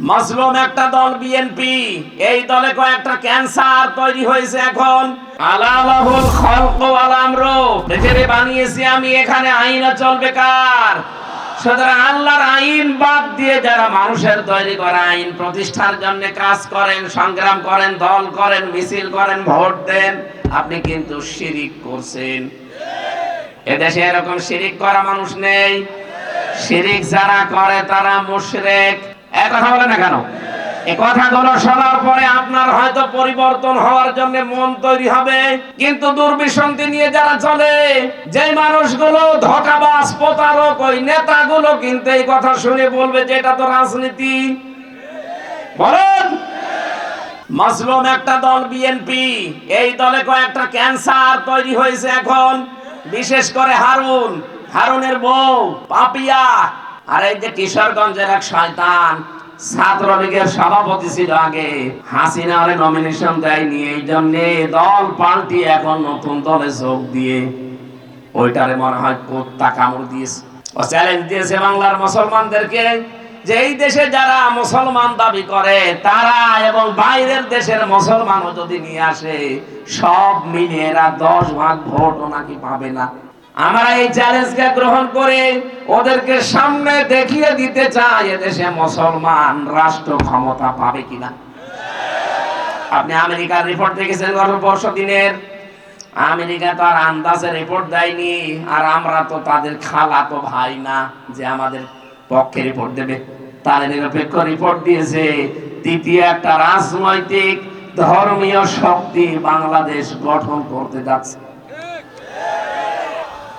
মাসলুম একটা দল বিএনপি এই দলে কয়েকটা ক্যান্সার তৈরি হয়েছে এখন। আলালাহুল খলক ওয়াল আমর বানিয়েছি আমি, এখানে আইন চলবে কার? সুতরাং আল্লাহর আইন বাদ দিয়ে যারা মানুষের তৈরি করা আইন প্রতিষ্ঠার জন্য কাজ করেন, সংগ্রাম করেন, দল করেন, মিছিল করেন, ভোট দেন, আপনি কিন্তু শিরিক করছেন। এদেশে এরকম শিরিক করা মানুষ নেই। শিরিক যারা করে, তারা মুশরিক। এক কথা বলে না কেন? এই কথাগুলো শোনার পরে আপনার হয়তো পরিবর্তন হওয়ার জন্য মন তৈরি হবে। কিন্তু দুর্বিসন্ধি নিয়ে যারা চলে, যে মানুষগুলো ধোকাবাজ, প্রতারক, ওই নেতাগুলো কিন্তু এই কথা শুনে বলবে যে এটা তো রাজনীতি। বলেন। মাসলুম একটা দল, বিএনপি। এই দলে কয়েকটা ক্যান্সার তৈরি হয়েছে এখন, বিশেষ করে হারুন। হারুনের বউ, পাপিয়া। আর এই যে কিশোরগঞ্জের এক শয়তান, ছাত্রলীগের সভাপতি ছিল আগে। হাসিনা ওরে নমিনেশন দেয়নি, এই জন্য দল পাল্টি এখন নতুন দলে যোগ দিয়ে ওইটারে মনে হয় কোত্তা কামড় দিয়েছে। ও চ্যালেঞ্জ দিয়েছে বাংলার মুসলমানদেরকে যে এই দেশে যারা মুসলমান দাবি করে, তারা এবং বাইরের দেশের মুসলমানও যদি নিয়ে আসে, সব মিলে এরা দশ ভাগ ভোটও নাকি পাবে না। আমরা এই চ্যালেঞ্জকে গ্রহণ করে ওদেরকে সামনে দেখিয়ে দিতে চাই এদেশে মুসলমান রাষ্ট্র ক্ষমতা পাবে কিনা। আপনি আমেরিকার রিপোর্ট দেখেছেন গত বর্ষ দিনের। আমেরিকা তো আর আন্দাজে রিপোর্ট দেয়নি, আর আমরা তো তাদের খালা তো ভাই না যে আমাদের পক্ষে রিপোর্ট দেবে। তারা নিরপেক্ষ রিপোর্ট দিয়েছে তৃতীয় একটা রাজনৈতিক ধর্মীয় শক্তি বাংলাদেশ গঠন করতে যাচ্ছে।